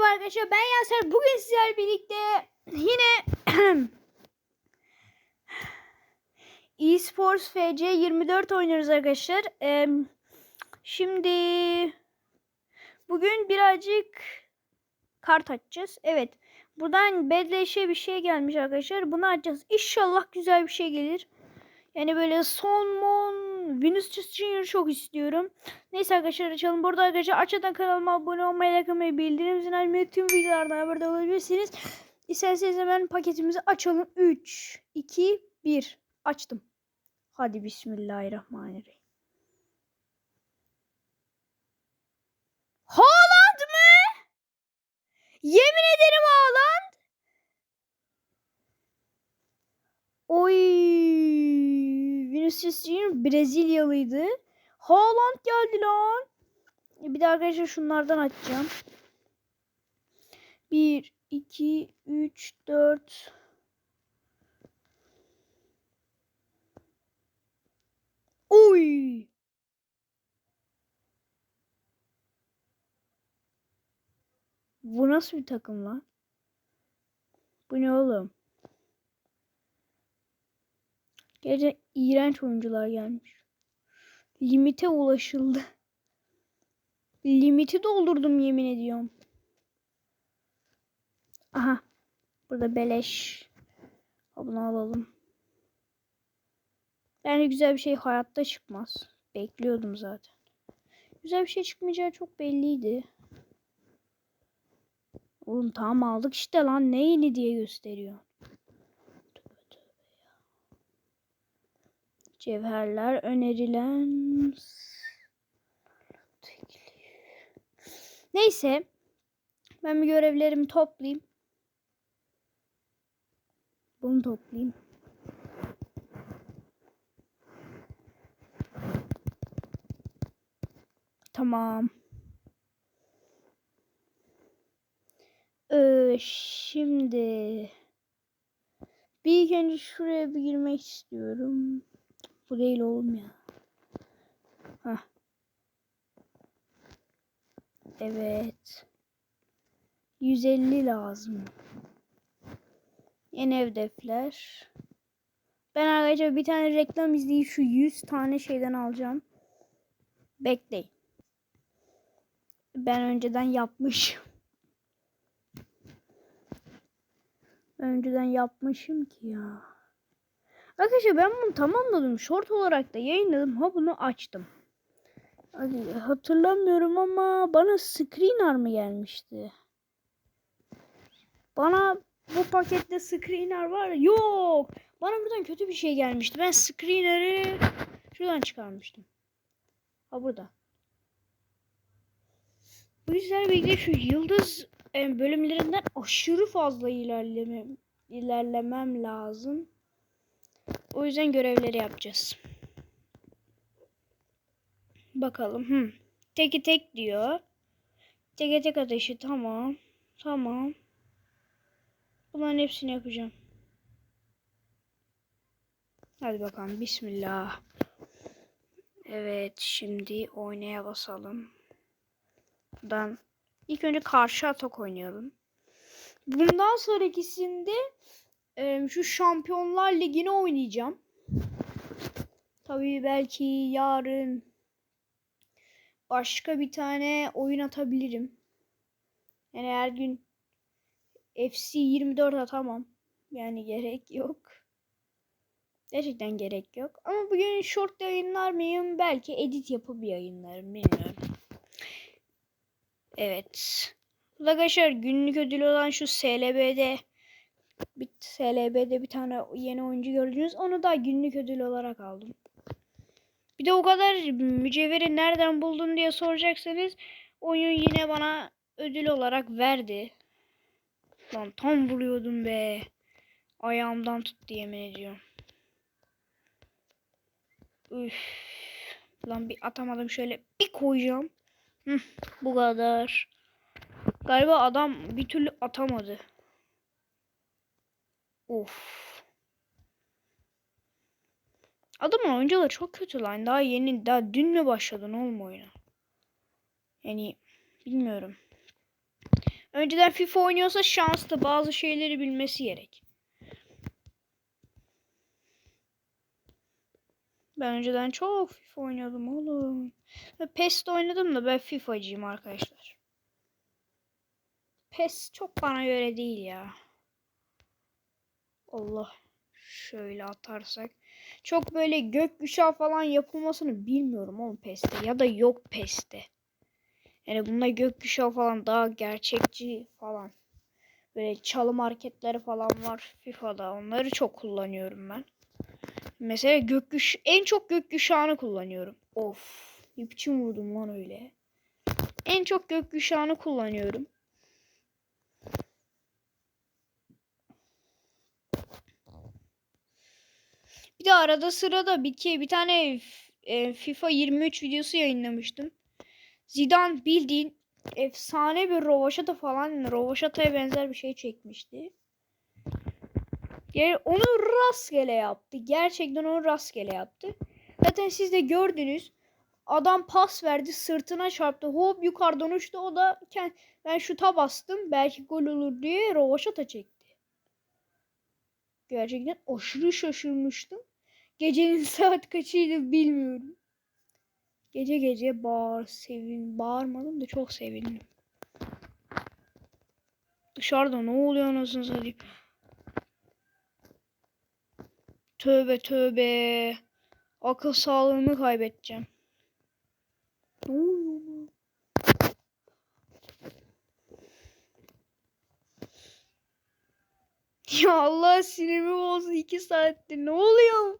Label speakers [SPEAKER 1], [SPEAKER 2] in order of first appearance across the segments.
[SPEAKER 1] merhaba arkadaşlar. Ben Yaser. Bugün sizlerle birlikte yine eSports FC 24 oynuyoruz arkadaşlar. Ee, şimdi bugün birazcık kart açacağız. Evet. Buradan bedleşe bir şey gelmiş arkadaşlar. Bunu açacağız. İnşallah güzel bir şey gelir. Yani böyle son mon Vinicius Junior çok istiyorum. Neyse arkadaşlar açalım. Burada arkadaşlar açıdan kanalıma abone olmayı, like atmayı, bildirim zilini açmayı, tüm videolardan haberdar olabilirsiniz. İsterseniz hemen paketimizi açalım. 3, 2, 1. Açtım. Hadi bismillahirrahmanirrahim. Haaland mı? Yemin ederim Haaland. Oy. Vinicius Junior Brezilyalıydı. Haaland geldi lan. Bir de arkadaşlar şunlardan açacağım. 1, 2, 3, 4. Oy. Bu nasıl bir takım lan? Bu ne oğlum? Gerçekten iğrenç oyuncular gelmiş. Limite ulaşıldı. Limiti doldurdum yemin ediyorum. Aha. Burada beleş. Bunu alalım. Yani güzel bir şey hayatta çıkmaz. Bekliyordum zaten. Güzel bir şey çıkmayacağı çok belliydi. Oğlum tamam aldık işte lan neyini diye gösteriyor. Tövbe tövbe ya. Cevherler önerilen Neyse. Ben bir görevlerimi toplayayım. Bunu toplayayım. Tamam. Ee, şimdi bir önce şuraya bir girmek istiyorum. Bu değil oğlum ya. Hah. Evet. 150 lazım. Yeni hedefler. Ben arkadaşlar bir tane reklam izleyip şu 100 tane şeyden alacağım. Bekleyin. Ben önceden yapmışım. Önceden yapmışım ki ya. Arkadaşlar ben bunu tamamladım. Short olarak da yayınladım. Ha bunu açtım. Hadi hatırlamıyorum ama bana screener mı gelmişti? Bana bu pakette screener var. Yok. Bana buradan kötü bir şey gelmişti. Ben screener'ı şuradan çıkarmıştım. Ha burada. Bu yüzden birlikte şu yıldız bölümlerinden aşırı fazla ilerlemem, ilerlemem lazım. O yüzden görevleri yapacağız. Bakalım. Hı. Teki tek diyor. Teke tek ateşi tamam. Tamam. Bunların hepsini yapacağım. Hadi bakalım. Bismillah. Evet. Şimdi oynaya basalım. Buradan ilk önce karşı atak oynayalım. Bundan sonrakisinde e, şu Şampiyonlar Ligi'ni oynayacağım. Tabii belki yarın başka bir tane oyun atabilirim. Yani her gün FC 24 atamam. Yani gerek yok. Gerçekten gerek yok. Ama bugün short yayınlar mıyım? Belki edit yapıp yayınlarım. Bilmiyorum. Evet. Arkadaşlar günlük ödül olan şu SLB'de bir SLB'de bir tane yeni oyuncu gördünüz. Onu da günlük ödül olarak aldım. Bir de o kadar mücevheri nereden buldun diye soracaksanız oyun yine bana ödül olarak verdi. Lan tam vuruyordum be. Ayağımdan tuttu yemin ediyorum. Üf. Lan bir atamadım şöyle bir koyacağım. Hı, bu kadar. Galiba adam bir türlü atamadı. Of. Adamın oyuncuları çok kötü lan. Daha yeni, daha dün mü başladın oğlum oyuna? Yani bilmiyorum. önceden FIFA oynuyorsa şanslı bazı şeyleri bilmesi gerek. Ben önceden çok FIFA oynuyordum oğlum. Ve PES'te oynadım da ben FIFA'cıyım arkadaşlar. PES çok bana göre değil ya. Allah. Şöyle atarsak. Çok böyle gökkuşağı falan yapılmasını bilmiyorum oğlum PES'te. Ya da yok PES'te. Yani bunda gökkuşağı falan daha gerçekçi falan. Böyle çalım hareketleri falan var FIFA'da. Onları çok kullanıyorum ben. Mesela gökküş en çok gökkuşağını kullanıyorum. Of. Ne vurdum lan öyle. En çok gökkuşağını kullanıyorum. Bir de arada sırada bir, bir tane e, FIFA 23 videosu yayınlamıştım. Zidane bildiğin efsane bir rovaşata falan rovaşataya benzer bir şey çekmişti. Yani onu rastgele yaptı. Gerçekten onu rastgele yaptı. Zaten siz de gördünüz. Adam pas verdi sırtına çarptı. Hop yukarıdan uçtu. O da ben şuta bastım. Belki gol olur diye rovaşata çekti. Gerçekten aşırı şaşırmıştım. Gecenin saat kaçıydı bilmiyorum. Gece gece bağır, sevin, bağırmadım da çok sevindim. Dışarıda ne oluyor anasını satayım. Tövbe tövbe. Akıl sağlığımı kaybedeceğim. Ne oluyor lan? Ya Allah sinirimi bozdu iki saattir. Ne oluyor?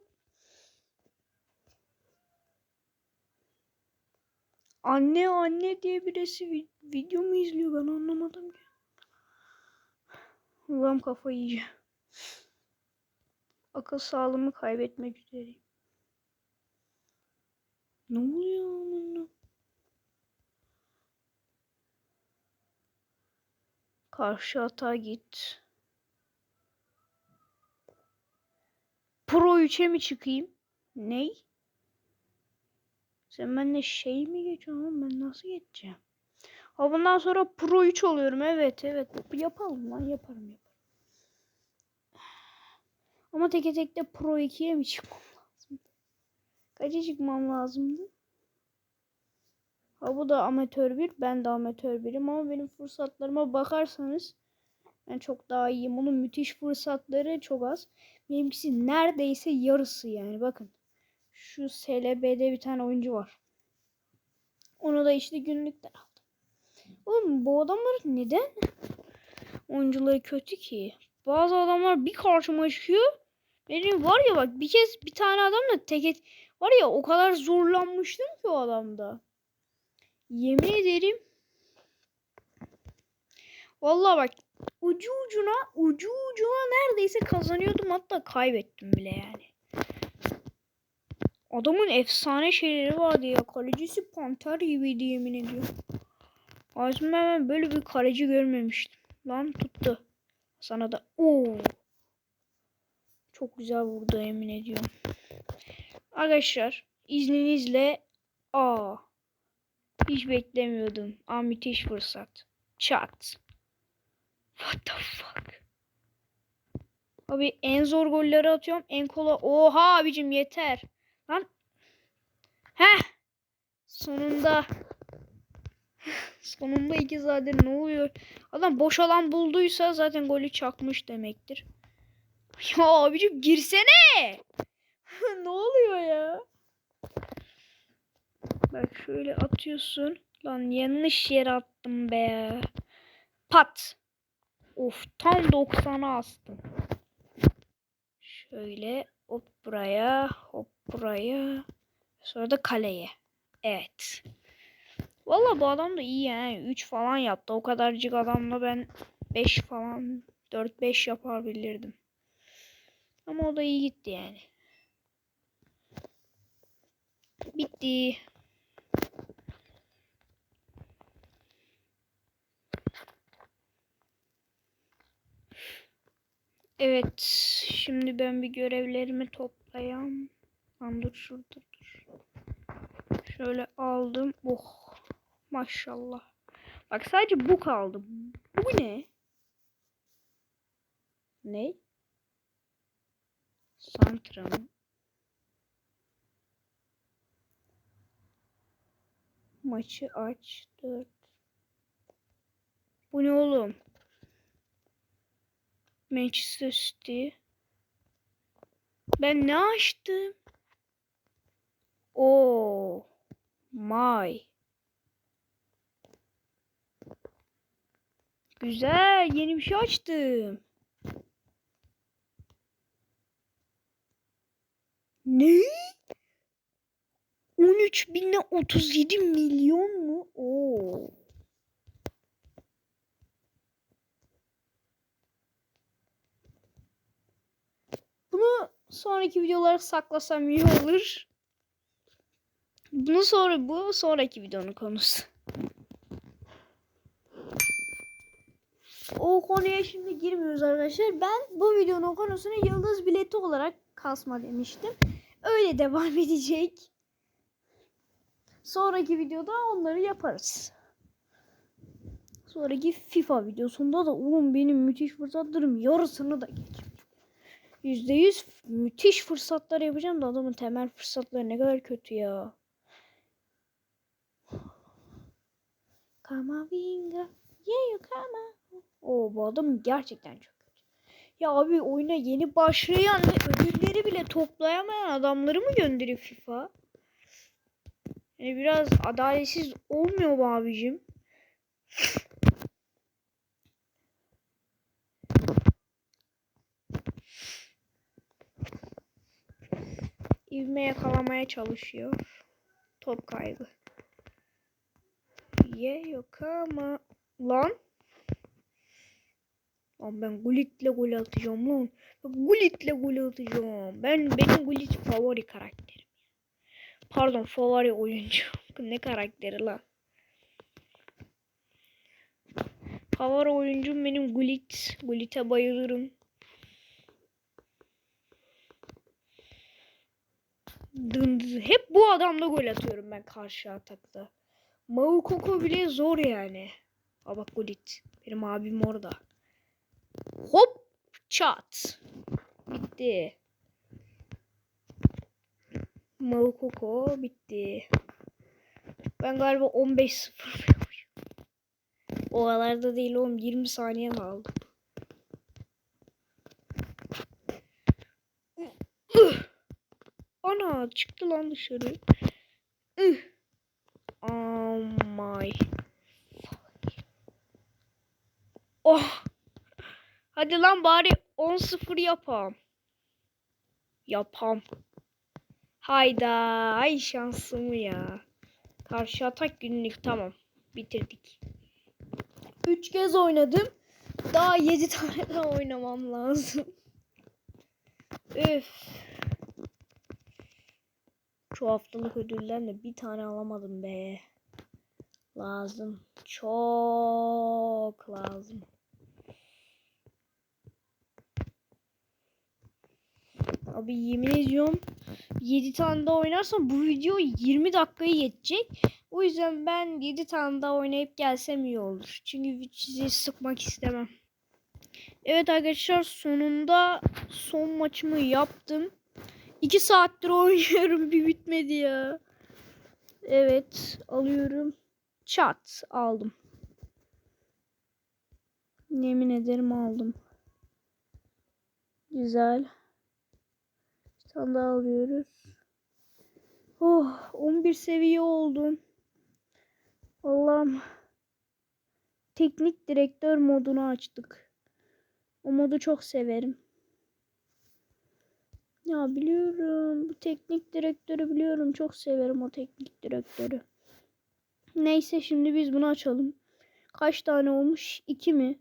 [SPEAKER 1] Anne anne diye birisi vi- video mu izliyor ben anlamadım ki. Ulan kafayı yiyeceğim. Akıl sağlığımı kaybetmek üzereyim. Ne oluyor amına? Karşı hata git. Pro 3'e mi çıkayım? Ney? Sen benimle şey mi geçiyorsun? Ben nasıl geçeceğim? Ha bundan sonra Pro 3 oluyorum. Evet evet. Yapalım lan yaparım yaparım. Ama teke tekte Pro 2'ye mi çıkmam lazım? Kaça çıkmam lazımdı? Ha bu da amatör bir. Ben de amatör birim ama benim fırsatlarıma bakarsanız ben çok daha iyiyim. Onun müthiş fırsatları çok az. Benimkisi neredeyse yarısı yani. Bakın. Şu SLB'de bir tane oyuncu var. Onu da işte günlükten aldım. Oğlum bu adamlar neden oyuncuları kötü ki? Bazı adamlar bir karşıma çıkıyor. Benim var ya bak bir kez bir tane adamla tek et var ya o kadar zorlanmıştım ki o adamda. Yemin ederim. Vallahi bak ucu ucuna ucu ucuna neredeyse kazanıyordum hatta kaybettim bile yani. Adamın efsane şeyleri vardı ya. Kalecisi panter gibiydi yemin ediyorum. Hayatımda ben böyle bir kaleci görmemiştim. Lan tuttu. Sana da Oo. Çok güzel vurdu yemin ediyorum. Arkadaşlar izninizle aa hiç beklemiyordum. Aa müthiş fırsat. Çat. What the fuck? Abi en zor golleri atıyorum. En kolay. Oha abicim yeter. Lan. Heh. Sonunda. Sonunda iki zaten ne oluyor? Adam boş alan bulduysa zaten golü çakmış demektir. Ya abicim girsene. ne oluyor ya? Bak şöyle atıyorsun. Lan yanlış yere attım be. Pat. Of tam 90'a astım. Şöyle hop buraya hop buraya. Sonra da kaleye. Evet. Valla bu adam da iyi yani. 3 falan yaptı. O kadarcık adamla ben 5 falan 4-5 yapabilirdim. Ama o da iyi gitti yani. Bitti. Evet. Şimdi ben bir görevlerimi toplayayım. Lan dur şurada dur. Şöyle aldım. Oh. Maşallah. Bak sadece bu kaldı. Bu ne? Ne? Santra mı? Maçı aç. 4. Bu ne oğlum? Manchester City. Ben ne açtım? Oo. My. Güzel. Yeni bir şey açtım. Ne? 13 binle 37 milyon mu? Oo. Bunu sonraki videolara saklasam iyi olur. Bunu sonra bu sonraki videonun konusu. O konuya şimdi girmiyoruz arkadaşlar. Ben bu videonun konusunu yıldız bileti olarak kasma demiştim. Öyle devam edecek. Sonraki videoda onları yaparız. Sonraki FIFA videosunda da oğlum benim müthiş fırsatlarım yarısını da geçmiş. %100 müthiş fırsatlar yapacağım da adamın temel fırsatları ne kadar kötü ya. Kamavinga. Yeah, you come Oo bu adam gerçekten çok kötü. Ya abi oyuna yeni başlayan ve ödülleri bile toplayamayan adamları mı gönderiyor FIFA? Yani biraz adaletsiz olmuyor mu abicim? İvme yakalamaya çalışıyor. Top kaybı. Ye yok ama lan. Lan ben Gullit'le gol atacağım lan. Gullit'le gol atacağım. Ben benim Gullit favori karakterim. Pardon favori oyuncu. ne karakteri lan? Favori oyuncum benim Gullit. Gullit'e bayılırım. Hep bu adamla gol atıyorum ben karşı atakta. Maukoko bile zor yani. Aa bak Gullit. Benim abim orada. Hop çat. Bitti. Maukoko bitti. Ben galiba 15-0 O kadar da değil oğlum 20 saniye kaldı. Ana çıktı lan dışarı. Oh my. Oh. Hadi lan bari 10-0 yapam. Yapam. Hayda. Ay şansımı ya. Karşı atak günlük tamam. Bitirdik. 3 kez oynadım. Daha 7 tane daha oynamam lazım. Üf. Şu haftalık ödülden de bir tane alamadım be. Lazım. Çok lazım. Abi yemin ediyorum 7 tane daha oynarsam bu video 20 dakikayı yetecek. O yüzden ben 7 tane daha oynayıp gelsem iyi olur. Çünkü sizi sıkmak istemem. Evet arkadaşlar sonunda son maçımı yaptım. 2 saattir oynuyorum bir bitmedi ya. Evet alıyorum. Çat aldım. Yemin ederim aldım. Güzel. Bir tane daha alıyoruz. Oh 11 seviye oldum. Allah'ım. Teknik direktör modunu açtık. O modu çok severim. Ya biliyorum. Bu teknik direktörü biliyorum. Çok severim o teknik direktörü. Neyse şimdi biz bunu açalım. Kaç tane olmuş? 2 mi?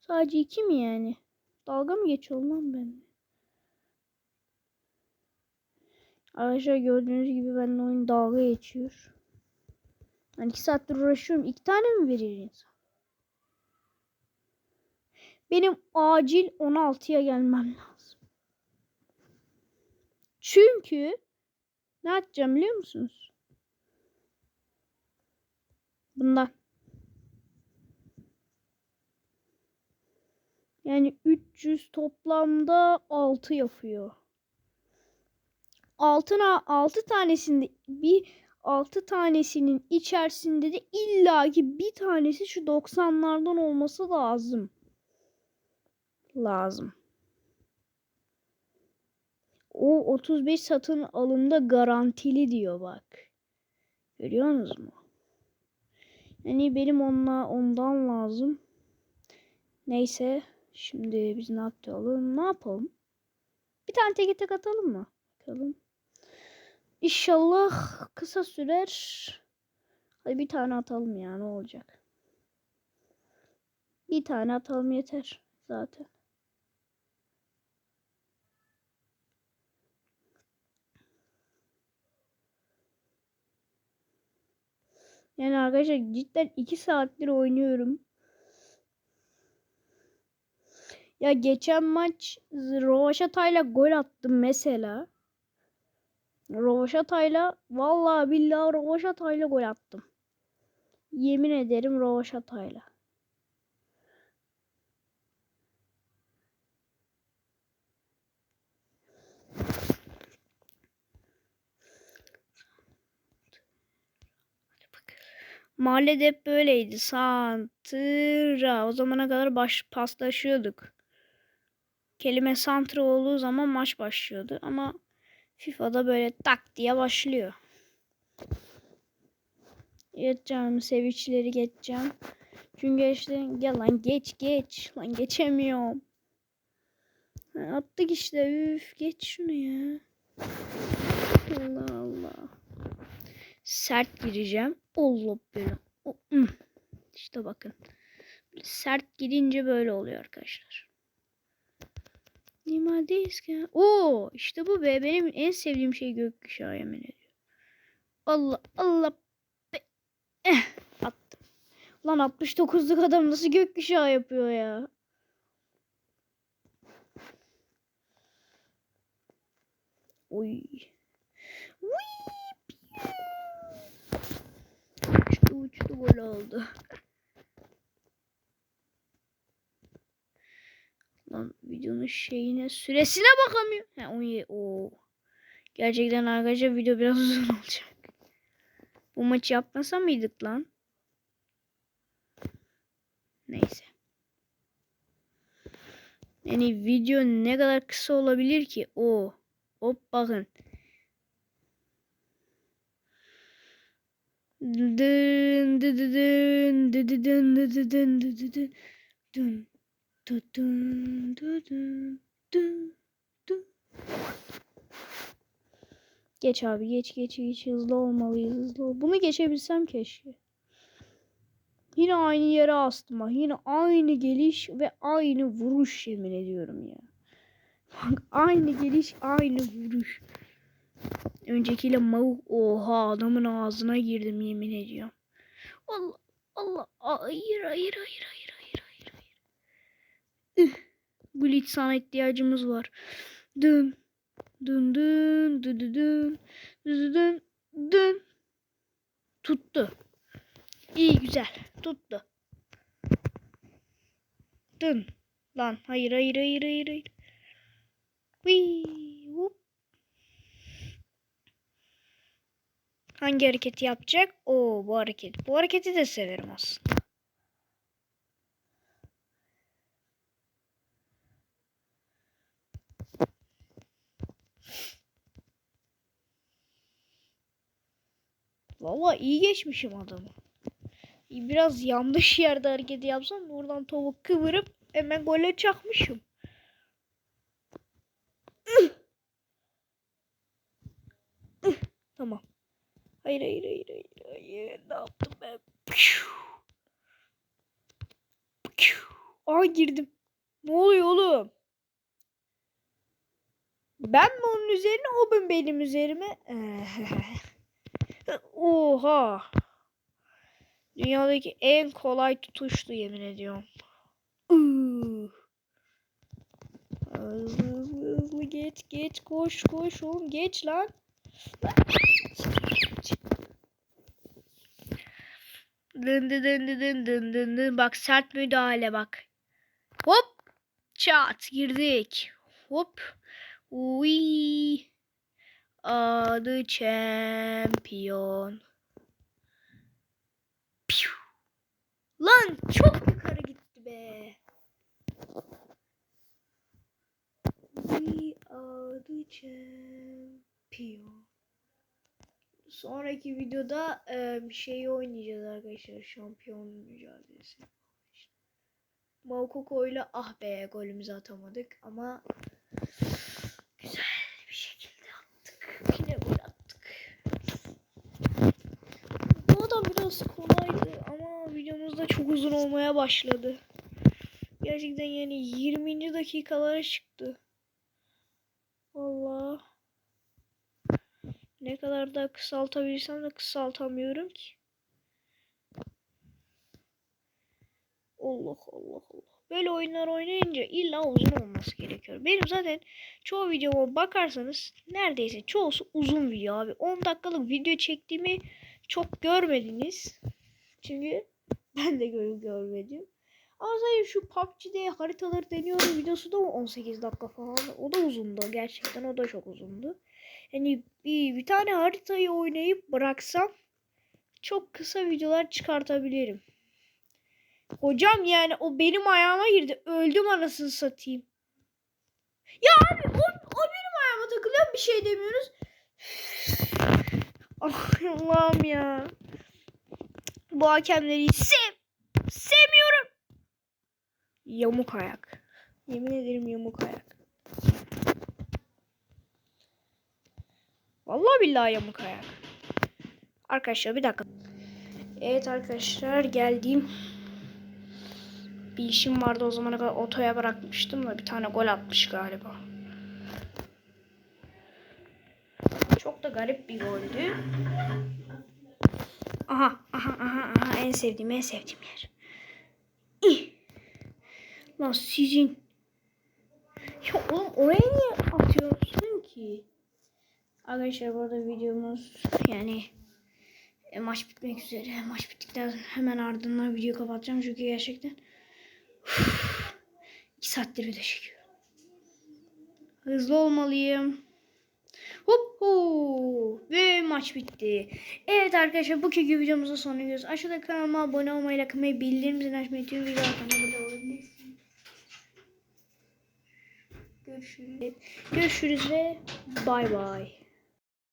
[SPEAKER 1] Sadece 2 mi yani? Dalga mı geçiyor lan ben? Arkadaşlar gördüğünüz gibi benimle oyun dalga geçiyor. Ben 2 saattir uğraşıyorum. 2 tane mi verir insan? Benim acil 16'ya gelmem lazım. Çünkü ne atacağım biliyor musunuz? Bundan. Yani 300 toplamda 6 yapıyor. Altına 6 tanesinde bir 6 tanesinin içerisinde de illaki bir tanesi şu 90'lardan olması lazım. Lazım. O 35 satın alımda garantili diyor bak. Görüyor musunuz mu? Yani benim onunla ondan lazım. Neyse. Şimdi biz ne yapalım? Ne yapalım? Bir tane teke tek atalım mı? Bakalım. İnşallah kısa sürer. Hadi bir tane atalım ya ne olacak? Bir tane atalım yeter zaten. Yani arkadaşlar cidden 2 saattir oynuyorum. Ya geçen maç Rovaşata'yla gol attım mesela. Rovaşata'yla vallahi billahi Rovaşata'yla gol attım. Yemin ederim Rovaşata'yla. Mahallede hep böyleydi. Santra. O zamana kadar baş paslaşıyorduk. Kelime santra olduğu zaman maç başlıyordu. Ama FIFA'da böyle tak diye başlıyor. Geçeceğim. Seviçleri geçeceğim. Çünkü işte gel lan geç geç. Lan geçemiyorum. Attık işte. Üf geç şunu ya. Allah Allah. Sert gireceğim. Allah böyle. İşte bakın. Sert girince böyle oluyor arkadaşlar. Nimadeyiz ki. Oo işte bu be. Benim en sevdiğim şey gökkuşağı yemin ediyorum. Allah Allah. be- Eh, attım. Lan 69'luk adam nasıl gökkuşağı yapıyor ya? Oy. Uy. Uçtu gol oldu. Lan videonun şeyine süresine bakamıyorum. He 17. Oo. Gerçekten arkadaşlar video biraz uzun olacak. Bu maçı yapmasa mıydık lan? Neyse. Yani video ne kadar kısa olabilir ki? O. Hop bakın. Dın dı dı dın dı dı dın dı dı dın dı dı dın dın dı dın dı dın dın dın. Geç abi geç geç geç hızlı olmalıyız hızlı ol. Bunu geçebilsem keşke. Yine aynı yere astım ha. Yine aynı geliş ve aynı vuruş yemin ediyorum ya. Bak aynı geliş aynı vuruş. Öncekiyle mav oha adamın ağzına girdim yemin ediyorum. Allah Allah hayır hayır hayır hayır hayır hayır hayır. Üh, glitch sana ihtiyacımız var. Dün dün dün dün dün dün dün dün tuttu. İyi güzel tuttu. Dün lan hayır hayır hayır hayır hayır. Wee. Hangi hareketi yapacak? Oo bu hareket. Bu hareketi de severim aslında. Valla iyi geçmişim adamı. Biraz yanlış yerde hareket yapsam oradan topu kıvırıp hemen gole çakmışım. Tamam. Hayır hayır hayır hayır hayır. Ne yaptım ben? Aa girdim. Ne oluyor oğlum? Ben mi onun üzerine o benim üzerime? Oha. Dünyadaki en kolay tutuştu yemin ediyorum. Hızlı hızlı geç geç koş koş oğlum geç lan. Dın dın dın dın dın dın dın. Bak sert müdahale bak. Hop. Çat girdik. Hop. Uy. Adı şampiyon. Piu. Lan çok yukarı gitti be. We are the champion. Sonraki videoda e, bir şey oynayacağız arkadaşlar. Şampiyon mücadelesi. Moukoko ile ah be golümüzü atamadık ama güzel bir şekilde attık. Yine gol attık. Bu da biraz kolaydı ama videomuz da çok uzun olmaya başladı. Gerçekten yani 20. dakikalara çıktı. Vallahi ne kadar da kısaltabilirsem de kısaltamıyorum ki. Allah Allah Allah. Böyle oyunlar oynayınca illa uzun olması gerekiyor. Benim zaten çoğu videoma bakarsanız neredeyse çoğusu uzun video abi. 10 dakikalık video çektiğimi çok görmediniz. Çünkü ben de gör görmedim. Ama zaten şu PUBG'de haritaları deniyorum videosu da 18 dakika falan. O da uzundu. Gerçekten o da çok uzundu. Yani bir, bir tane haritayı oynayıp bıraksam çok kısa videolar çıkartabilirim. Hocam yani o benim ayağıma girdi. Öldüm anasını satayım. Ya abi o, o benim ayağıma takılıyor bir şey demiyoruz. Ah, Allah'ım ya. Bu hakemleri sev sevmiyorum. Yamuk ayak. Yemin ederim yamuk ayak. Vallahi billahi yamuk ayak. Arkadaşlar bir dakika. Evet arkadaşlar geldim. Bir işim vardı o zamana kadar otoya bırakmıştım da bir tane gol atmış galiba. Çok da garip bir goldü. Aha aha aha aha en sevdiğim en sevdiğim yer. İh. Lan sizin. Ya oğlum oraya niye atıyorsun ki? Arkadaşlar bu arada videomuz yani e, maç bitmek üzere. Maç bittikten hemen ardından videoyu kapatacağım çünkü gerçekten Uf, iki saattir video çekiyorum. Hızlı olmalıyım. Hop hu ve maç bitti. Evet arkadaşlar bu bugünkü videomuzun sonuna geliyoruz. Aşağıda kanalıma abone olmayı, like atmayı, bildirim zilini açmayı, tüm videolar kanalıma olabilirsiniz. Görüşürüz. Görüşürüz ve bay bay.